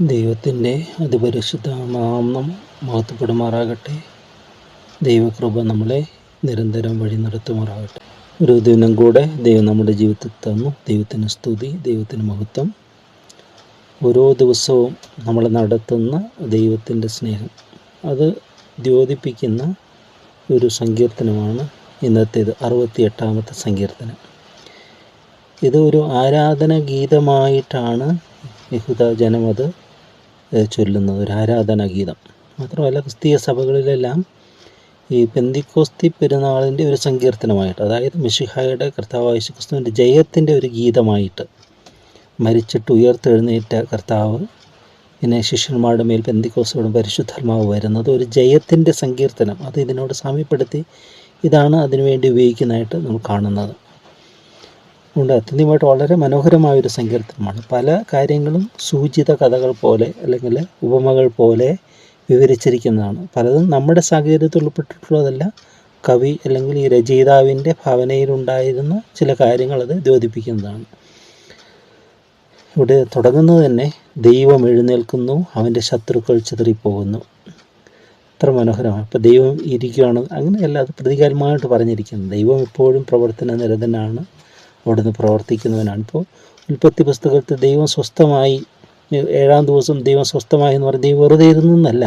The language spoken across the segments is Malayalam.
ദൈവത്തിന്റെ അതിപരിശുദ്ധ നാമം മഹത്വപ്പെടുമാറാകട്ടെ. ദൈവകൃപ നമ്മളെ നിരന്തരം വഴി നടത്തുമാറാകട്ടെ ഒരു ദിനം കൂടെ ദൈവം നമ്മുടെ ജീവിതത്തിൽ തന്നു. ദൈവത്തിന് സ്തുതി ദൈവത്തിന് മഹത്വം. ഓരോ ദിവസവും നമ്മൾ നടത്തുന്ന ദൈവത്തിന്റെ സ്നേഹം. അത് ദ്യോതിപ്പിക്കുന്ന ഒരു സങ്കീർത്തനമാണ് ഇന്നത്തേത് അറുപത്തി എട്ടാമത്തെ സങ്കീർത്തനം. ഇത് ഒരു ആരാധന ഗീതമായിട്ടാണ് യഹൂദ ജനം അത് ചൊല്ലുന്നത് ഒരു ആരാധന ഗീതം. മാത്രമല്ല ക്രിസ്തീയ സഭകളിലെല്ലാം ഈ പെന്തിക്കോസ്തി പെരുന്നാളിന്റെ ഒരു സങ്കീർത്തനമായിട്ട് അതായത് മിഷിഹായുടെ കർത്താവ് യേശുക്രിസ്തുവിന്റെ ജയത്തിന്റെ ഒരു ഗീതമായിട്ട് മരിച്ചിട്ട് ഉയർത്തെഴുന്നേറ്റ കർത്താവ് പിന്നെ ശിഷ്യന്മാരുടെ മേൽ പെന്തിക്കോസോടും പരിശുദ്ധാത്മാവ് വരുന്നത് ഒരു ജയത്തിന്റെ സങ്കീർത്തനം. അത് ഇതിനോട് സാമ്യപ്പെടുത്തി ഇതാണ് അതിനുവേണ്ടി ഉപയോഗിക്കുന്നതായിട്ട് നമ്മൾ കാണുന്നത്. അതുകൊണ്ട് അത്യന്തികമായിട്ട് വളരെ മനോഹരമായ ഒരു സങ്കീർത്തനമാണ്. പല കാര്യങ്ങളും സൂചിത കഥകൾ പോലെ അല്ലെങ്കിൽ ഉപമകൾ പോലെ വിവരിച്ചിരിക്കുന്നതാണ്. പലതും നമ്മുടെ സാഹചര്യത്തിൽ ഉൾപ്പെട്ടിട്ടുള്ളതല്ല. കവി അല്ലെങ്കിൽ ഈ രചയിതാവിന്റെ ഭാവനയിലുണ്ടായിരുന്ന ചില കാര്യങ്ങൾ അത് ദ്യോതിപ്പിക്കുന്നതാണ്. ഇവിടെ തുടങ്ങുന്നത് തന്നെ ദൈവം എഴുന്നേൽക്കുന്നു അവന്റെ ശത്രുക്കൾ ചിതറിപ്പോകുന്നു. അത്ര മനോഹരമാണ്. അപ്പോൾ ദൈവം ഇരിക്കുകയാണ്. അങ്ങനെയല്ല അത് പ്രതികാരമായിട്ട് പറഞ്ഞിരിക്കുന്നത് ദൈവം എപ്പോഴും പ്രവർത്തന നിരതനാണ്. അവിടുന്ന് പ്രവർത്തിക്കുന്നവനാണ്. ഇപ്പോൾ ഉൽപ്പത്തി പുസ്തകത്തിൽ ദൈവം സ്വസ്ഥമായി ഏഴാം ദിവസം ദൈവം സ്വസ്ഥമായി എന്ന് പറഞ്ഞ് ദൈവം വെറുതെ ഇരുന്നല്ല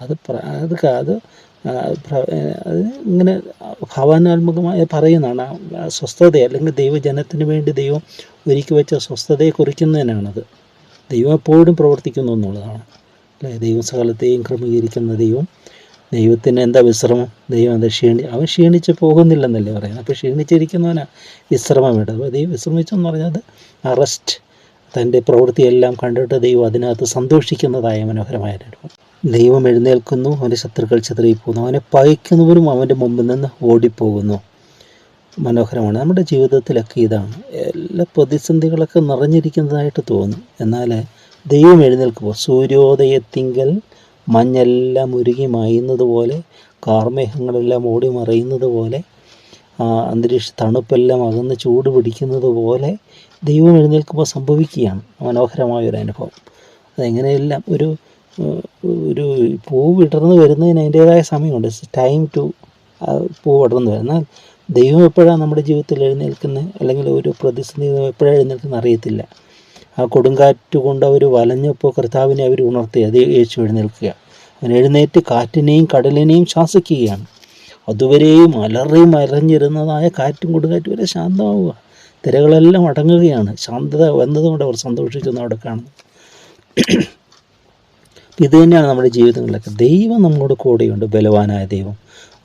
അത് അത് അത് അത് ഇങ്ങനെ ഭാവനാത്മകമായി പറയുന്നതാണ്. സ്വസ്ഥത അല്ലെങ്കിൽ ദൈവജനത്തിന് വേണ്ടി ദൈവം ഒരുക്കി വെച്ച സ്വസ്ഥതയെ കുറിക്കുന്നതിനാണത്. ദൈവം എപ്പോഴും പ്രവർത്തിക്കുന്നു എന്നുള്ളതാണ്. അല്ലേ? ദൈവം സകലത്തെയും ക്രമീകരിക്കുന്ന ദൈവം ദൈവത്തിന് എന്താ വിശ്രമം? ദൈവം എന്താ ക്ഷീണി അവൻ ക്ഷീണിച്ച് പോകുന്നില്ലെന്നല്ലേ പറയുന്നത്. അപ്പോൾ ക്ഷീണിച്ചിരിക്കുന്നവനാ വിശ്രമം വേണ്ടത് അപ്പോൾ ദൈവം വിശ്രമിച്ചെന്ന് പറഞ്ഞത് അറസ്റ്റ് തന്റെ പ്രവൃത്തിയെല്ലാം കണ്ടിട്ട് ദൈവം അതിനകത്ത് സന്തോഷിക്കുന്നതായ മനോഹരമായ ദൈവം എഴുന്നേൽക്കുന്നു അവന്റെ ശത്രുക്കൾ ചിതറിപ്പോകുന്നു അവനെ പയക്കുന്നവരും അവന്റെ മുമ്പിൽ നിന്ന് ഓടിപ്പോകുന്നു. മനോഹരമാണ്. നമ്മുടെ ജീവിതത്തിലൊക്കെ ഇതാണ്. എല്ലാ പ്രതിസന്ധികളൊക്കെ നിറഞ്ഞിരിക്കുന്നതായിട്ട് തോന്നും. എന്നാൽ ദൈവം എഴുന്നേൽക്കുമ്പോൾ സൂര്യോദയത്തിങ്കൽ മഞ്ഞെല്ലാം ഉരുകി മായുന്നത് പോലെ കാർമേഘങ്ങളെല്ലാം ഓടി മറയുന്നത് പോലെ അന്തരീക്ഷ തണുപ്പെല്ലാം അകന്ന് ചൂട് പിടിക്കുന്നത് പോലെ ദൈവം എഴുന്നേൽക്കുമ്പോൾ സംഭവിക്കുകയാണ് മനോഹരമായ ഒരു അനുഭവം. അതെങ്ങനെയെല്ലാം ഒരു ഒരു പൂ വിടർന്ന് വരുന്നതിന് അതിന്റേതായ സമയമുണ്ട്. ടൈം ടു പൂ വിടർന്ന് വരുന്ന ദൈവം എപ്പോഴാണ് നമ്മുടെ ജീവിതത്തിൽ എഴുന്നേൽക്കുന്നത്? അല്ലെങ്കിൽ ഒരു പ്രതിസന്ധി എപ്പോഴാണ് എഴുന്നേൽക്കുന്നത് അറിയത്തില്ല. ആ കൊടുങ്കാറ്റ് കൊണ്ട് അവർ വലഞ്ഞപ്പോൾ കർത്താവിനെ അവർ ഉണർത്തി. അത് യേശു എഴുന്നേൽക്കുക. അങ്ങനെ എഴുന്നേറ്റ് കാറ്റിനെയും കടലിനെയും ശാസിക്കുകയാണ്. അതുവരെയും അലറിയും അലഞ്ഞിരുന്നതായ കാറ്റും കൊടുങ്കാറ്റും വരെ ശാന്തമാവുക. തിരകളെല്ലാം അടങ്ങുകയാണ്. ശാന്തത വന്നതുകൊണ്ട് അവർ സന്തോഷിച്ചു അവിടെ കാണുന്നു. ഇത് തന്നെയാണ് നമ്മുടെ ജീവിതങ്ങളിലൊക്കെ. ദൈവം നമ്മോട് കൂടെയുണ്ട്. ബലവാനായ ദൈവം.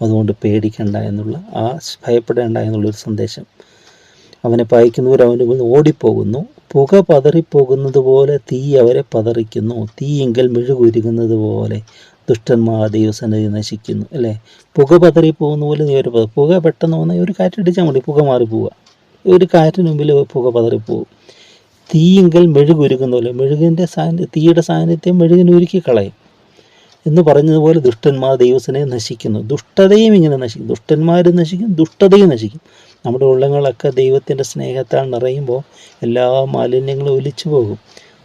അതുകൊണ്ട് പേടിക്കണ്ട എന്നുള്ള ആ ഭയപ്പെടേണ്ട എന്നുള്ളൊരു സന്ദേശം അവനെ പായിക്കുന്നവർ അവന്റെ മുന്നിൽ ഓടിപ്പോകുന്നു. പുക പതറിപ്പോകുന്നത് പോലെ തീ അവരെ പതറിക്കുന്നു. തീയെങ്കിൽ മെഴുകുരുകുന്നത് പോലെ ദുഷ്ടന്മാർ ദൈവസന്നിധി നശിക്കുന്നു അല്ലേ? പുക പതറിപ്പോകുന്ന പോലെ നീ ഒരു പുക പെട്ടെന്ന് വന്നാൽ ഒരു കാറ്റടിച്ചാൽ മതി പുക മാറിപ്പോവുക. ഒരു കാറ്റിന് മുമ്പിൽ പുക പതറിപ്പോവും തീയെങ്കിൽ മെഴുകുരുക്കുന്ന പോലെ മെഴുകിന്റെ സാന്നിധ്യം തീയുടെ സാന്നിധ്യം മെഴുകിനെ ഉരുക്കി കളയും. എന്ന് പറഞ്ഞതുപോലെ ദുഷ്ടന്മാർ ദൈവസനെ നശിക്കുന്നു. ദുഷ്ടതയും ഇങ്ങനെ നശിക്കും. ദുഷ്ടന്മാരും നശിക്കും ദുഷ്ടതയും നശിക്കും. നമ്മുടെ ഉള്ളങ്ങളൊക്കെ ദൈവത്തിന്റെ സ്നേഹത്താൽ നിറയുമ്പോൾ എല്ലാ മാലിന്യങ്ങളും ഒലിച്ചു പോകും.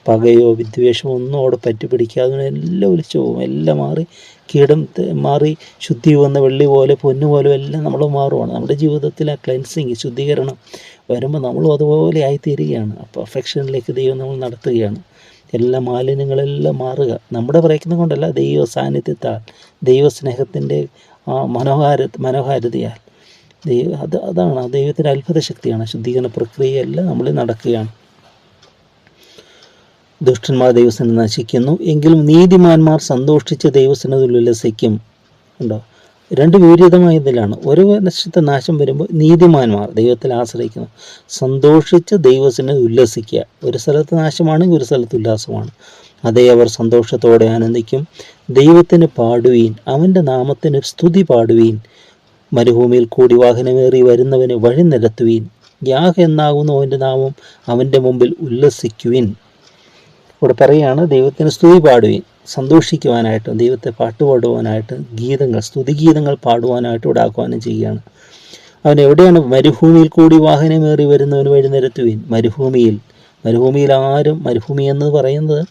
പകയോ വിദ്വേഷമോ ഒന്നും അവിടെ പറ്റി പിടിക്കാതെ എല്ലാം ഒലിച്ചു പോകും. എല്ലാം മാറി കീടം മാറി ശുദ്ധി വന്ന വെള്ളി പോലെ പൊന്നു പോലെ എല്ലാം നമ്മൾ മാറുവാണ്. നമ്മുടെ ജീവിതത്തിൽ ആ ക്ലെൻസിങ് ശുദ്ധീകരണം വരുമ്പോൾ നമ്മളും അതുപോലെ ആയിത്തീരുകയാണ്. ആ പെർഫെക്ഷനിലേക്ക് ദൈവം നമ്മൾ നടത്തുകയാണ്. എല്ലാ മാലിന്യങ്ങളെല്ലാം മാറുക. നമ്മുടെ പ്രയത്നം കൊണ്ടല്ല ദൈവ സാന്നിധ്യത്താൽ ദൈവസ്നേഹത്തിന്റെ മനോഹാര മനോഹാരിതയാൽ. ദൈവ അത് അതാണ്. ദൈവത്തിന്റെ അത്ഭുത ശക്തിയാണ് ശുദ്ധീകരണ പ്രക്രിയയെല്ലാം നമ്മൾ നടക്കുകയാണ്. ദുഷ്ടന്മാർ ദൈവസ്ഥന നശിക്കുന്നു. എങ്കിലും നീതിമാന്മാർ സന്തോഷിച്ച് ദൈവസ്ഥനത്തിൽ ഉല്ലസിക്കും. ഉണ്ടോ? രണ്ട് വിപരീതമായ ഇതിലാണ്. ഒരു വർഷത്തെ നാശം വരുമ്പോൾ നീതിമാന്മാർ ദൈവത്തിൽ ആശ്രയിക്കുന്നു. സന്തോഷിച്ച് ദൈവത്തിന് ഉല്ലസിക്കുക. ഒരു സ്ഥലത്ത് നാശമാണെങ്കിൽ ഒരു സ്ഥലത്ത് ഉല്ലാസമാണ്. അതേ അവർ സന്തോഷത്തോടെ ആനന്ദിക്കും. ദൈവത്തിന് പാടുവീൻ. അവന്റെ നാമത്തിന് സ്തുതി പാടുവീൻ. മരുഭൂമിയിൽ കൂടി വാഹനമേറി വരുന്നവന് വഴി നിരത്തുവീൻ. യാഹ് എന്നാകുന്നു അവന്റെ നാമം. അവന്റെ മുമ്പിൽ ഉല്ലസിക്കുവിൻ. ഇവിടെ പറയുകയാണ് ദൈവത്തിന് സ്തുതി പാടുവിൻ. സന്തോഷിക്കുവാനായിട്ട് ദൈവത്തെ പാട്ടുപാടുവാനായിട്ട് ഗീതങ്ങൾ സ്തുതിഗീതങ്ങൾ പാടുവാനായിട്ട് ഇവിടെ ആഹ്വാനം ചെയ്യുകയാണ്. അവൻ എവിടെയാണ്? മരുഭൂമിയിൽ കൂടി വാഹനമേറി വരുന്നവന് വഴി നിരത്തുവിൻ. മരുഭൂമിയിൽ. മരുഭൂമിയിൽ ആരും മരുഭൂമി എന്ന് പറയുന്നത്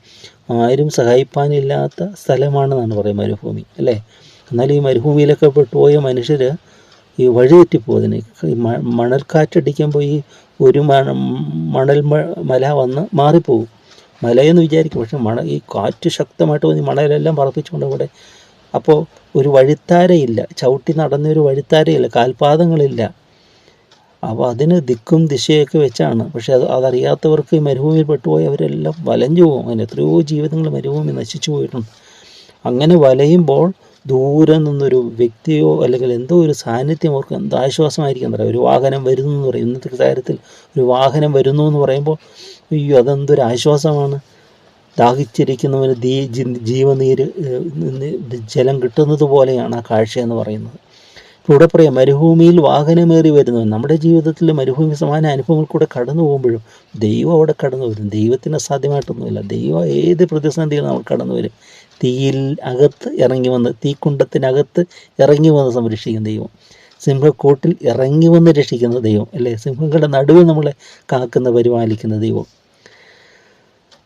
ആരും സഹായിപ്പാനില്ലാത്ത സ്ഥലമാണെന്നാണ് പറയുന്നത് മരുഭൂമി അല്ലേ? എന്നാൽ ഈ മരുഭൂമിയിലൊക്കെ പെട്ടുപോയ മനുഷ്യർ ഈ വഴിതെറ്റിപ്പോതിന് ഈ മണൽക്കാറ്റടിക്കുമ്പോൾ ഈ ഒരു മണ മണൽ മല വന്ന് മാറിപ്പോകും മലയെന്ന് വിചാരിക്കും പക്ഷെ മണ ഈ കാറ്റ് ശക്തമായിട്ട് വന്ന് മണലെല്ലാം പറപ്പിച്ചുകൊണ്ട് അവിടെ അപ്പോൾ ഒരു വഴിത്താരയില്ല. ചവിട്ടി നടന്നൊരു വഴിത്താരയില്ല കാൽപാദങ്ങളില്ല. അപ്പോൾ അതിന് ദിക്കും ദിശയൊക്കെ വെച്ചാണ്. പക്ഷെ അത് അതറിയാത്തവർക്ക് ഈ മരുഭൂമിയിൽ പെട്ടുപോയി അവരെല്ലാം വലഞ്ഞു പോകും. അങ്ങനെ എത്രയോ ജീവിതങ്ങൾ മരുഭൂമി നശിച്ചു പോയിട്ടുണ്ട്. അങ്ങനെ വലയുമ്പോൾ ദൂരെ നിന്നൊരു വ്യക്തിയോ അല്ലെങ്കിൽ എന്തോ ഒരു സാന്നിധ്യം അവർക്ക് എന്തോ ആശ്വാസമായിരിക്കും പറയാം. ഒരു വാഹനം വരുന്നു എന്ന് പറയും. ഇന്നത്തെ കാര്യത്തിൽ ഒരു വാഹനം വരുന്നു എന്ന് പറയുമ്പോൾ അയ്യോ അതെന്തൊരു ആശ്വാസമാണ്. ദാഹിച്ചിരിക്കുന്നവന് ദീ ജീവനീര് ജലം കിട്ടുന്നത് പോലെയാണ് ആ കാഴ്ച എന്ന് പറയുന്നത്. ഇവിടെ പറയാം മരുഭൂമിയിൽ വാഹനമേറി വരുന്നത് നമ്മുടെ ജീവിതത്തിൽ മരുഭൂമി സമാന അനുഭവങ്ങൾ കൂടെ കടന്നു പോകുമ്പോഴും ദൈവം അവിടെ കടന്നു വരും. ദൈവത്തിന് അസാധ്യമായിട്ടൊന്നുമില്ല. ദൈവം ഏത് പ്രതിസന്ധിയിൽ നമ്മൾ കടന്നു വരും. തീയിൽ അകത്ത് ഇറങ്ങി വന്ന് തീക്കുണ്ടത്തിനകത്ത് ഇറങ്ങി വന്ന് സംരക്ഷിക്കുന്ന ദൈവം. സിംഹക്കൂട്ടിൽ ഇറങ്ങി വന്ന് രക്ഷിക്കുന്ന ദൈവം അല്ലേ? സിംഹങ്ങളുടെ നടുവിൽ നമ്മളെ കാക്കുന്ന പരിപാലിക്കുന്ന ദൈവം.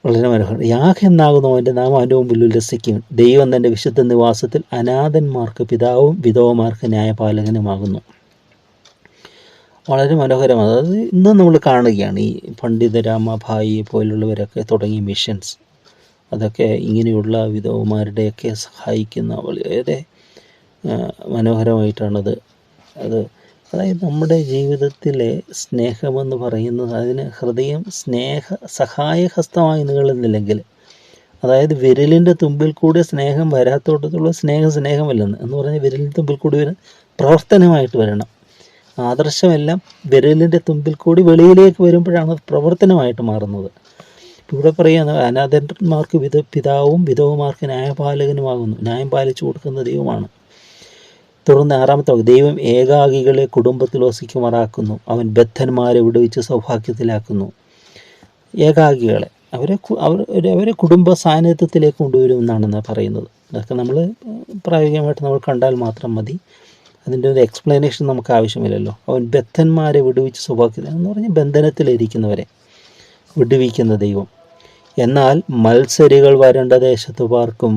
വളരെ മനോഹരം. യാഹ് എന്നാകുന്നവന്റെ നാമം. അവന്റെ മുമ്പിൽ ഉല്ലസിക്കും. ദൈവം തന്റെ വിശുദ്ധ നിവാസത്തിൽ അനാഥന്മാർക്ക് പിതാവും വിധവമാർക്ക് ന്യായപാലകനുമാകുന്നു. വളരെ മനോഹരം. അതായത് ഇന്ന് നമ്മൾ കാണുകയാണ് ഈ പണ്ഡിത രാമഭായി പോലുള്ളവരൊക്കെ തുടങ്ങിയ മിഷൻസ് അതൊക്കെ ഇങ്ങനെയുള്ള വിധവമാരുടെയൊക്കെ സഹായിക്കുന്ന വളരെ മനോഹരമായിട്ടാണത്. അത് അതായത് നമ്മുടെ ജീവിതത്തിലെ സ്നേഹമെന്ന് പറയുന്നത് അതിന് ഹൃദയം സ്നേഹ സഹായഹസ്തമായി നീളുന്നില്ലെങ്കിൽ അതായത് വിരലിന്റെ തുമ്പിൽ കൂടി സ്നേഹം വരാത്തോടത്തുള്ള സ്നേഹം സ്നേഹമല്ലെന്ന് എന്ന് പറഞ്ഞാൽ വിരലിന്റെ തുമ്പിൽ കൂടി വരുന്ന പ്രവർത്തനമായിട്ട് വരണം. ആദർശമെല്ലാം വിരലിന്റെ തുമ്പിൽ കൂടി വെളിയിലേക്ക് വരുമ്പോഴാണ് അത് പ്രവർത്തനമായിട്ട് മാറുന്നത്. ഇവിടെ പറയുന്നത് അനാഥന്മാർക്ക് വിധ പിതാവും വിധവുമാർക്ക് ന്യായപാലകനുമാകുന്നു. ന്യായം പാലിച്ചു കൊടുക്കുന്ന ദൈവമാണ്. തുടർന്ന് ആറാമത്തെ വാക്ക്, ദൈവം ഏകാഗികളെ കുടുംബത്തിൽ വസിക്കുമാറാക്കുന്നു. അവൻ ബദ്ധന്മാരെ വിടുവിച്ച് സൗഭാഗ്യത്തിലാക്കുന്നു. ഏകാഗികളെ അവരെ അവർ അവരെ കുടുംബ സാന്നിധ്യത്തിലേക്ക് കൊണ്ടുവരും എന്നാണ് പറയുന്നത്. അതൊക്കെ നമ്മൾ പ്രായോഗികമായിട്ട് നമ്മൾ കണ്ടാൽ മാത്രം മതി. അതിന്റെ ഒരു എക്സ്പ്ലനേഷൻ നമുക്ക് ആവശ്യമില്ലല്ലോ. അവൻ ബദ്ധന്മാരെ വിടുവിച്ച് സ്വഭാവത്തിൽ എന്ന് പറഞ്ഞാൽ ബന്ധനത്തിലിരിക്കുന്നവരെ വിടുവിക്കുന്ന ദൈവം. എന്നാൽ മത്സരികൾ വരേണ്ട ദേശത്ത് പാർക്കും.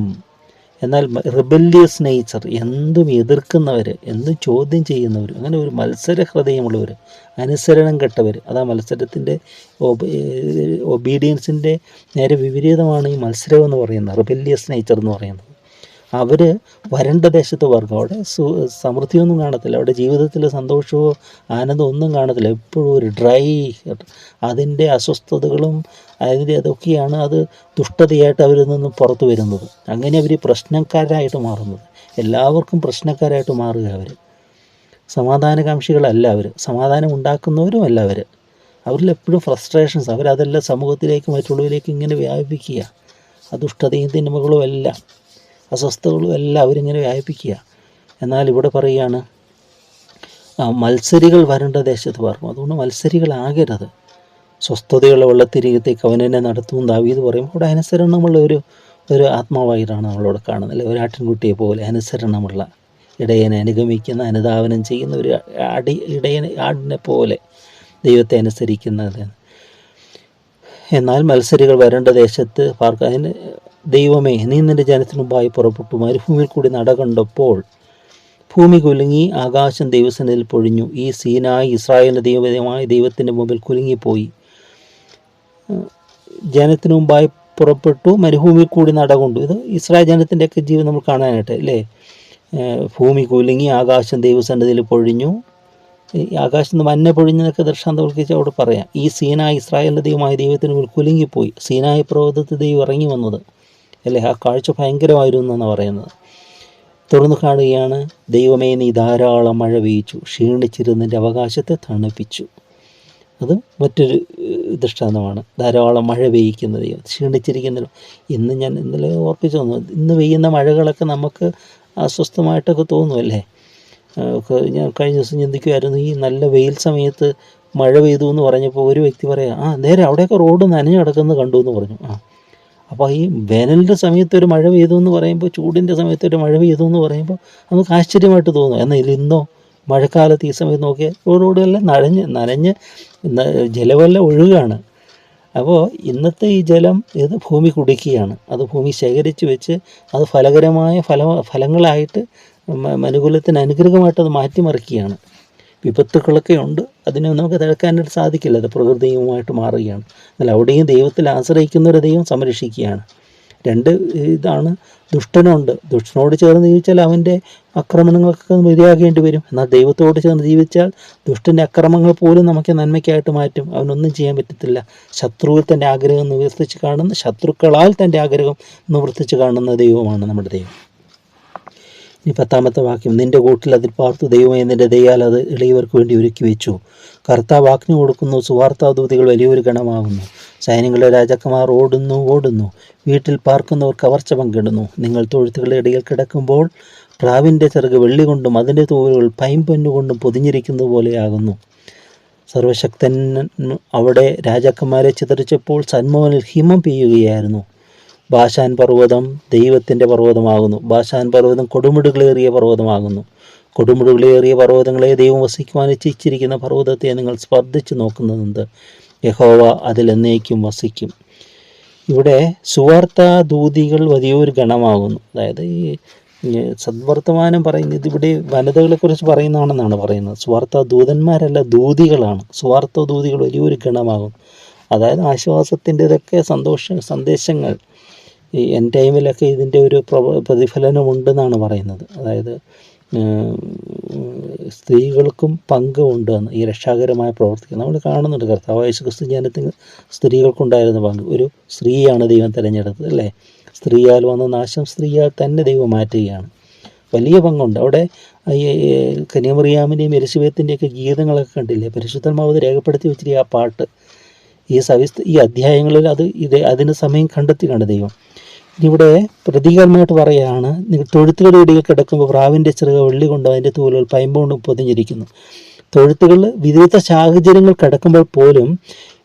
എന്നാൽ റിബല്യസ് നേച്ചർ എന്തും എതിർക്കുന്നവർ എന്തും ചോദ്യം ചെയ്യുന്നവർ അങ്ങനെ ഒരു മത്സര ഹൃദയമുള്ളവർ അനുസരണം കെട്ടവർ അതാ മത്സരത്തിന്റെ ഒബീഡിയൻസിന്റെ നേരെ വിപരീതമാണ് ഈ മത്സരം എന്ന് പറയുന്നത് റിബല്യസ് നേച്ചർ എന്ന് പറയുന്നത്. അവർ വരണ്ട ദേശത്ത് വർഗം അവിടെ സു സമൃദ്ധിയൊന്നും കാണത്തില്ല. അവിടെ ജീവിതത്തിൽ സന്തോഷമോ ആനന്ദം ഒന്നും കാണത്തില്ല. എപ്പോഴും ഒരു ഡ്രൈ അതിന്റെ അസ്വസ്ഥതകളും അതിന്റെ അതൊക്കെയാണ് അത് ദുഷ്ടതയായിട്ട് അവരിൽ നിന്ന് പുറത്തു വരുന്നത്. അങ്ങനെ അവർ പ്രശ്നക്കാരായിട്ട് മാറുന്നത്. എല്ലാവർക്കും പ്രശ്നക്കാരായിട്ട് മാറുക അവർ സമാധാനകാംക്ഷികളല്ല അവർ സമാധാനം ഉണ്ടാക്കുന്നവരും അല്ല അവർ അവരിൽ എപ്പോഴും ഫ്രസ്ട്രേഷൻസ് അവരതെല്ലാം സമൂഹത്തിലേക്ക് മറ്റുള്ളവരിലേക്ക് ഇങ്ങനെ വ്യാപിപ്പിക്കുക. ആ ദുഷ്ടതയും തിന്മകളും എല്ലാം. അസ്വസ്ഥതകളും എല്ലാം അവരിങ്ങനെ വ്യാപിപ്പിക്കുക. എന്നാൽ ഇവിടെ പറയുകയാണ് മത്സരികൾ വരേണ്ട ദേശത്ത് പാർക്കും അതുകൊണ്ട് മത്സരികളാകരുത് സ്വസ്ഥതയുള്ള വെള്ളത്തിരികത്തേക്ക് അവനെന്നെ നടത്തും എന്ന് പറയുമ്പോൾ അവിടെ അനുസരണമുള്ള ഒരു ഒരു ആത്മാവായിട്ടാണ് നമ്മളോട് കാണുന്നത് അല്ലെ? ഒരു ആട്ടിൻകുട്ടിയെ പോലെ അനുസരണമുള്ള ഇടയനെ അനുഗമിക്കുന്ന അനുധാവനം ചെയ്യുന്ന ഒരു അടി ഇടയനെ ആടിനെ പോലെ ദൈവത്തെ അനുസരിക്കുന്നത്. എന്നാൽ മത്സരികൾ വരേണ്ട ദേശത്ത് പാർക്ക് അതിന് ദൈവമേ നീ നിന്റെ ജനത്തിനുമ്പായി പുറപ്പെട്ടു. മരുഭൂമിയിൽ കൂടി നടകണ്ടപ്പോൾ ഭൂമി കുലുങ്ങി ആകാശം ദൈവസനയിൽ പൊഴിഞ്ഞു. ഈ സീനായി ഇസ്രായേലിന്റെ ദൈവമായ ദൈവത്തിന്റെ മുമ്പിൽ കുലുങ്ങിപ്പോയി. ജനത്തിനു മുമ്പായി പുറപ്പെട്ടു മരുഭൂമിയിൽ കൂടി നടകൊണ്ടു ഇത് ഇസ്രായേൽ ജനത്തിന്റെയൊക്കെ ജീവൻ നമ്മൾ കാണാനായിട്ട് അല്ലേ? ഭൂമി കുലുങ്ങി ആകാശം ദൈവസന്നതിൽ പൊഴിഞ്ഞു. ഈ ആകാശത്ത് നിന്ന് മഞ്ഞ പൊഴിഞ്ഞതൊക്കെ ദൃഷ്ടാന്തവൽക്കരിച്ച് അവിടെ പറയാം. ഈ സീനായി ഇസ്രായേലിന്റെ ദൈവമായ ദൈവത്തിന് മുമ്പിൽ കുലുങ്ങിപ്പോയി. സീനായി പർവതത്തിൽ ദൈവം ഇറങ്ങി വന്നത്. അല്ലേ? ആ കാഴ്ച ഭയങ്കരമായിരുന്നു എന്നാണ് പറയുന്നത്. തുറന്നു കാണുകയാണ് ദൈവമേ നീ ധാരാളം മഴ പെയ്ച്ചു ക്ഷീണിച്ചിരുന്നതിന്റെ അവകാശത്തെ തണുപ്പിച്ചു. അത് മറ്റൊരു ദൃഷ്ടാന്തമാണ്. ധാരാളം മഴ പെയ്യിക്കുന്ന ദൈവം ക്ഷീണിച്ചിരിക്കുന്ന ഇന്ന് ഞാൻ ഇന്നലെ ഓർപ്പിച്ചു തന്നു ഇന്ന് പെയ്യുന്ന മഴകളൊക്കെ നമുക്ക് അസ്വസ്ഥമായിട്ടൊക്കെ തോന്നുമല്ലേ ഞാൻ കഴിഞ്ഞ ദിവസം ചിന്തിക്കുമായിരുന്നു ഈ നല്ല വെയിൽ സമയത്ത് മഴ പെയ്തു എന്ന് പറഞ്ഞപ്പോൾ ഒരു വ്യക്തി പറയാം ആ നേരെ അവിടെയൊക്കെ റോഡ് നനഞ്ഞു കിടക്കുന്നത് കണ്ടു എന്ന് പറഞ്ഞു. ആ അപ്പോൾ ഈ വേനലിന്റെ സമയത്ത് ഒരു മഴ പെയ്തു എന്ന് പറയുമ്പോൾ ചൂടിന്റെ സമയത്ത് ഒരു മഴ പെയ്തു എന്ന് പറയുമ്പോൾ നമുക്ക് ആശ്ചര്യമായിട്ട് തോന്നും. എന്നാൽ ഇന്നോ മഴക്കാലത്ത് ഈ സമയത്ത് നോക്കിയാൽ റോഡുകളെല്ലാം നനഞ്ഞ് നനഞ്ഞ് ജലമെല്ലാം ഒഴുകുകയാണ് അപ്പോൾ ഇന്നത്തെ ഈ ജലം ഇത് ഭൂമി കുടിക്കുകയാണ് അത് ഭൂമി ശേഖരിച്ച് വെച്ച് അത് ഫലകരമായ ഫല ഫലങ്ങളായിട്ട് മനുകുലത്തിന് അനുഗ്രഹമായിട്ട് അത് മാറ്റിമറിക്കുകയാണ്. വിപത്തുക്കളൊക്കെ ഉണ്ട്. അതിനെ നമുക്ക് തടുക്കാനായിട്ട് സാധിക്കില്ല. അത് പ്രകൃതിയുമായിട്ട് മാറുകയാണ്. എന്നാൽ അവിടെയും ദൈവത്തിൽ ആശ്രയിക്കുന്ന ഒരു ദൈവം സംരക്ഷിക്കുകയാണ്. രണ്ട് ഇതാണ് ദുഷ്ടനുണ്ട്. ദുഷ്ടനോട് ചേർന്ന് ജീവിച്ചാൽ അവന്റെ ആക്രമണങ്ങൾക്കൊക്കെ ഇരയാകേണ്ടി വരും. എന്നാൽ ദൈവത്തോട് ചേർന്ന് ജീവിച്ചാൽ ദുഷ്ടന്റെ അക്രമങ്ങൾ പോലും നമുക്ക് നന്മയ്ക്കായിട്ട് മാറ്റും. അവനൊന്നും ചെയ്യാൻ പറ്റത്തില്ല. ശത്രുവിൽ തന്റെ ആഗ്രഹം നിവർത്തിച്ച് കാണുന്ന ശത്രുക്കളാൽ തന്റെ ആഗ്രഹം നിവർത്തിച്ച് കാണുന്ന ദൈവമാണ് നമ്മുടെ ദൈവം. ഇനി പത്താമത്തെ വാക്യം നിന്റെ കൂട്ടിൽ അതിൽ പാർത്തു ദൈവമേ നിന്റെ ദയാൽ അത് ഇളയവർക്ക് വേണ്ടി ഒരുക്കി വെച്ചു. കർത്താവ് ആജ്ഞ കൊടുക്കുന്നു സുവാർത്താദൂതികൾ വലിയൊരു ഗണമാകുന്നു. സൈന്യങ്ങളുടെ രാജാക്കന്മാർ ഓടുന്നു ഓടുന്നു. വീട്ടിൽ പാർക്കുന്നവർ കവർച്ച പങ്കിടുന്നു. നിങ്ങൾ തൊഴുത്തുകളുടെ ഇടയിൽ കിടക്കുമ്പോൾ പ്രാവിന്റെ ചെറുക് വെള്ളി കൊണ്ടും അതിന്റെ തോലുകൾ പൈമ്പൊന്നുകൊണ്ടും പൊതിഞ്ഞിരിക്കുന്നത് പോലെയാകുന്നു സർവശക്തൻ അവിടെ രാജാക്കന്മാരെ ചിതറിച്ചപ്പോൾ സന്മോഹനിൽ ഹിമം പെയ്യുകയായിരുന്നു. ബാഷാൻ പർവതം ദൈവത്തിന്റെ പർവതമാകുന്നു. ബാഷാൻ പർവതം കൊടുമുടുകളേറിയ പർവതമാകുന്നു. കൊടുമുടുകളേറിയ പർവതങ്ങളെ ദൈവം വസിക്കുവാൻ ഇച്ഛിച്ചിരിക്കുന്ന പർവതത്തെ നിങ്ങൾ സ്പർദ്ധിച്ചു നോക്കുന്നതെന്ത്? യഹോവ അതിലെന്നേക്കും വസിക്കും. ഇവിടെ സുവാർത്ത ദൂതികൾ വലിയൊരു ഗണമാകുന്നു. അതായത് ഈ സദ്വർത്തമാനം പറയുന്നത് ഇവിടെ വനിതകളെക്കുറിച്ച് പറയുന്നതാണെന്നാണ് പറയുന്നത്. സ്വാർത്ഥ ദൂതന്മാരല്ല ദൂതികളാണ്. സ്വാർത്ഥ ദൂതികൾ വലിയൊരു ഗണമാകും അതായത് ആശ്വാസത്തിന്റെതൊക്കെ സന്തോഷ സന്ദേശങ്ങൾ. ഈ എൻ ടൈമിലൊക്കെ ഇതിന്റെ ഒരു പ്രതിഫലനമുണ്ടെന്നാണ് പറയുന്നത്. അതായത് സ്ത്രീകൾക്കും പങ്കുണ്ട് എന്ന് ഈ രക്ഷാകരമായ പ്രവർത്തികൾ നമ്മൾ കാണുന്നുണ്ട്. കർത്താവ് യേശു ക്രിസ്തു ജനത്തിന് സ്ത്രീകൾക്കുണ്ടായിരുന്ന പങ്ക്. ഒരു സ്ത്രീയാണ് ദൈവം തിരഞ്ഞെടുത്തത് അല്ലേ? സ്ത്രീയാൽ വന്ന നാശം സ്ത്രീയാൽ തന്നെ ദൈവം മാറ്റുകയാണ്. വലിയ പങ്കുണ്ട്. അവിടെ ഈ കന്യാമറിയാമിന്റെയും എലിസബത്തിന്റെയൊക്കെ ഗീതങ്ങളൊക്കെ കണ്ടില്ലേ? പരിശുദ്ധമാവത് രേഖപ്പെടുത്തി വെച്ചിട്ട് ആ പാട്ട് ഈ സവിസ് ഈ അധ്യായങ്ങളിൽ അത് ഇത് അതിന് സമയം കണ്ടെത്തിയാണ് ദൈവം. ഇനി ഇവിടെ പ്രതീകാത്മകമായിട്ട് പറയുകയാണ് തൊഴുത്തുകളുടെ ഇടയിൽ കിടക്കുമ്പോൾ പ്രാവിന്റെ ചെറുക വെള്ളി കൊണ്ട് അതിന്റെ തൂലുകൾ പൈമ്പോണ്ട് പൊതിഞ്ഞിരിക്കുന്നു. തൊഴുത്തുകൾ വിവിധ സാഹചര്യങ്ങൾ കിടക്കുമ്പോൾ പോലും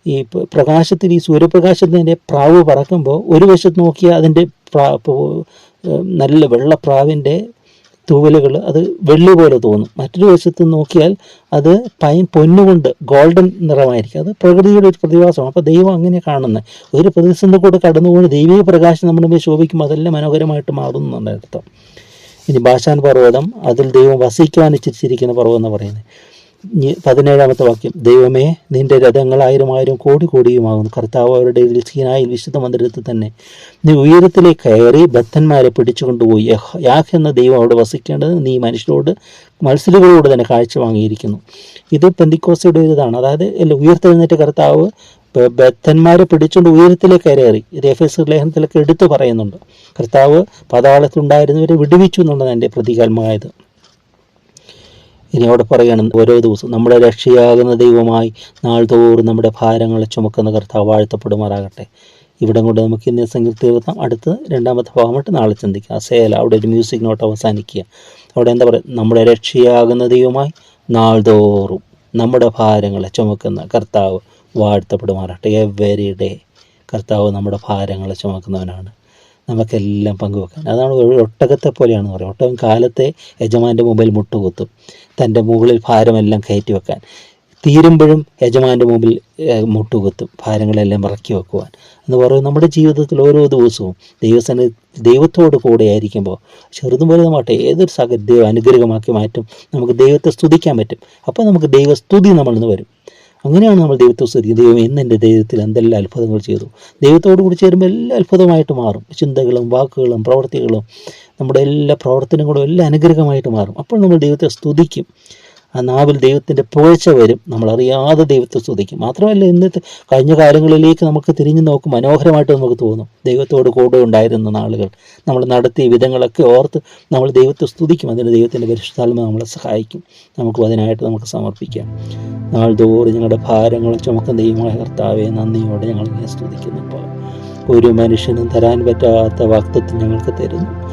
ഈ പ്രകാശത്തിൽ ഈ സൂര്യപ്രകാശത്തിന്റെ പ്രാവ് പറക്കുമ്പോൾ ഒരു വശത്ത് നോക്കിയാൽ അതിന്റെ നല്ല വെള്ള പ്രാവിന്റെ തൂവലുകൾ അത് വെള്ളി പോലെ തോന്നും. മറ്റൊരു വശത്ത് നോക്കിയാൽ അത് പൈ പൊന്നുകൊണ്ട് ഗോൾഡൻ നിറമായിരിക്കും. അത് പ്രകൃതിയുടെ ഒരു പ്രതിഭാസമാണ്. അപ്പോൾ ദൈവം അങ്ങനെ കാണുന്നത് ഒരു പ്രതിസന്ധി കൂടെ കടന്നുപോകുന്ന ദൈവീയ പ്രകാശം നമ്മുടെ മേൽ ശോഭിക്കുമ്പോൾ അതെല്ലാം മനോഹരമായിട്ട് മാറുന്നുണ്ട് അർത്ഥം. ഇനി ഭാഷാൻ പർവതം അതിൽ ദൈവം വസിക്കുവാൻ ഇച്ഛിച്ചിരിക്കുന്ന പർവതം എന്ന് പറയുന്നത്. പതിനേഴാമത്തെ വാക്യം. ദൈവമേ നിന്റെ രഥങ്ങൾ ആയിരം ആയിരം കോടി കോടിയുമാകുന്നു. കർത്താവ് അവരുടെ സീനായിൽ വിശുദ്ധ മന്ദിരത്തിൽ തന്നെ. നീ ഉയരത്തിലേക്ക് കയറി ബദ്ധന്മാരെ പിടിച്ചുകൊണ്ടുപോയി. യഹ്- എന്ന ദൈവം അവിടെ വസിക്കേണ്ടത് നീ മനുഷ്യരോട് മത്സരികളോട് തന്നെ കാഴ്ച വാങ്ങിയിരിക്കുന്നു. ഇത് പെന്തിക്കോസയുടെ ഒരു ഇതാണ്. അതായത് എല്ലാം ഉയർത്തെഴുന്നേറ്റ കർത്താവ് ബദ്ധന്മാരെ പിടിച്ചുകൊണ്ട് ഉയരത്തിലേക്ക് കയറി. ഇത് എഫ് എസ് ലേഖനത്തിലൊക്കെ എടുത്തു പറയുന്നുണ്ട്. കർത്താവ് പതാളത്തിലുണ്ടായിരുന്നവരെ വിടുവിച്ചു എന്നുള്ളതാണ് എന്റെ പ്രതീകാത്മകമായത് ഇനി അവിടെ പറയണം ഓരോ ദിവസവും നമ്മുടെ രക്ഷയാകുന്ന ദൈവമായി നാൾതോറും നമ്മുടെ ഭാരങ്ങളെ ചുമക്കുന്ന കർത്താവ് വാഴ്ത്തപ്പെടുമാറാകട്ടെ. ഇവിടം കൊണ്ട് നമുക്ക് ഇന്ന് സംഗീത തീർത്താം. അടുത്ത് രണ്ടാമത്തെ ഭാഗമായിട്ട് നാളെ ചിന്തിക്കുക സേല അവിടെ ഒരു മ്യൂസിക് നോട്ട് അവസാനിക്കുക. അവിടെ എന്താ പറയുക? നമ്മുടെ രക്ഷയാകുന്ന ദൈവമായി നാൾതോറും നമ്മുടെ ഭാരങ്ങളെ ചുമക്കുന്ന കർത്താവ് വാഴ്ത്തപ്പെടുമാറാകട്ടെ. എവരി ഡേ കർത്താവ് നമ്മുടെ ഭാരങ്ങളെ ചുമക്കുന്നവനാണ്. നമുക്കെല്ലാം പങ്കുവെക്കാൻ അതാണ് ഒരു ഒട്ടകത്തെ പോലെയാണ് പറയുക. ഒട്ടകം കാലത്തെ യജമാന്റെ മുമ്പിൽ മുട്ടുകുത്തും. തന്റെ മുകളിൽ ഭാരമെല്ലാം കയറ്റി വെക്കാൻ തീരുമ്പോഴും യജമാന്റെ മുമ്പിൽ മുട്ടുകുത്തും. ഭാരങ്ങളെല്ലാം ഇറക്കി വെക്കുവാൻ എന്ന് പറയുന്നത് നമ്മുടെ ജീവിതത്തിൽ ഓരോ ദിവസവും ദൈവസന ദൈവത്തോട് കൂടെ ആയിരിക്കുമ്പോൾ ചെറുതും വലുതുമാട്ടെ ഏതൊരു സാഹചര്യം ദൈവം അനുഗ്രഹമാക്കി മാറ്റും. നമുക്ക് ദൈവത്തെ സ്തുതിക്കാൻ പറ്റും. അപ്പോൾ നമുക്ക് ദൈവസ്തുതി നമ്മളിൽ നിന്ന് വരും. അങ്ങനെയാണ് നമ്മൾ ദൈവത്തെ സ്തുതിക്കുന്നത് ദൈവം ഇന്ന് എന്റെ ദൈവത്തിൽ എന്തെല്ലാം അത്ഭുതങ്ങൾ ചെയ്തു. ദൈവത്തോട് കൂടി ചേരുമ്പോൾ എല്ലാം അത്ഭുതമായിട്ട് മാറും. ചിന്തകളും വാക്കുകളും പ്രവർത്തികളും നമ്മുടെ എല്ലാ പ്രവർത്തനങ്ങളും എല്ലാം അനുഗ്രഹമായിട്ട് മാറും. അപ്പോൾ നമ്മൾ ദൈവത്തെ സ്തുതിക്കും. ആ നാവിൽ ദൈവത്തിന്റെ പുകഴ്ച വരും. നമ്മളറിയാതെ ദൈവത്തെ സ്തുതിക്കും. മാത്രമല്ല ഇന്നത്തെ കഴിഞ്ഞ കാലങ്ങളിലേക്ക് നമുക്ക് തിരിഞ്ഞു നോക്കും മനോഹരമായിട്ട് നമുക്ക് തോന്നും. ദൈവത്തോട് കൂടെ ഉണ്ടായിരുന്ന നാളുകൾ. നമ്മൾ നടത്തിയ വിധങ്ങളൊക്കെ ഓർത്ത് നമ്മൾ ദൈവത്തെ സ്തുതിക്കും. അതിന് ദൈവത്തിന്റെ പരിശുദ്ധാത്മ നമ്മളെ സഹായിക്കും. നമുക്ക് അതിനായിട്ട് നമുക്ക് സമർപ്പിക്കാം. നാൾ തോറും ഞങ്ങളുടെ ഭാരങ്ങളും ചുമക്കുന്ന ദൈവമായ കർത്താവെ നന്ദിയോടെ ഞങ്ങൾ സ്തുതിക്കുന്നു. ഒരു മനുഷ്യനും തരാൻ പറ്റാത്ത വാക്തത്വം ഞങ്ങൾക്ക് തരുന്നു.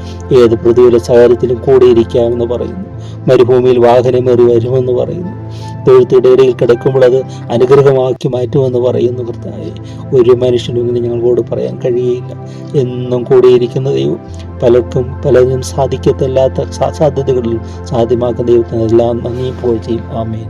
ഏത് പ്രതികൂല സാഹചര്യത്തിലും കൂടിയിരിക്കാമെന്ന് പറയുന്നു. മരുഭൂമിയിൽ വാഹനമേറി വരുമെന്ന് പറയുന്നു. തൊഴുത്തിയുടെ ഇടയിൽ കിടക്കുമ്പോൾ അത് അനുഗ്രഹമാക്കി മാറ്റുമെന്ന് പറയുന്നു കർത്താവെ. ഒരു മനുഷ്യനും ഇങ്ങനെ ഞങ്ങളോട് പറയാൻ കഴിയില്ല. എന്നും കൂടിയിരിക്കുന്ന ദൈവം പലർക്കും പലതിനും സാധിക്കത്തില്ലാത്ത സാധ്യതകളിൽ സാധ്യമാക്കുന്ന ദൈവത്തിന് എല്ലാം നന്ദി പോയി ചെയ്യും. ആമേൻ.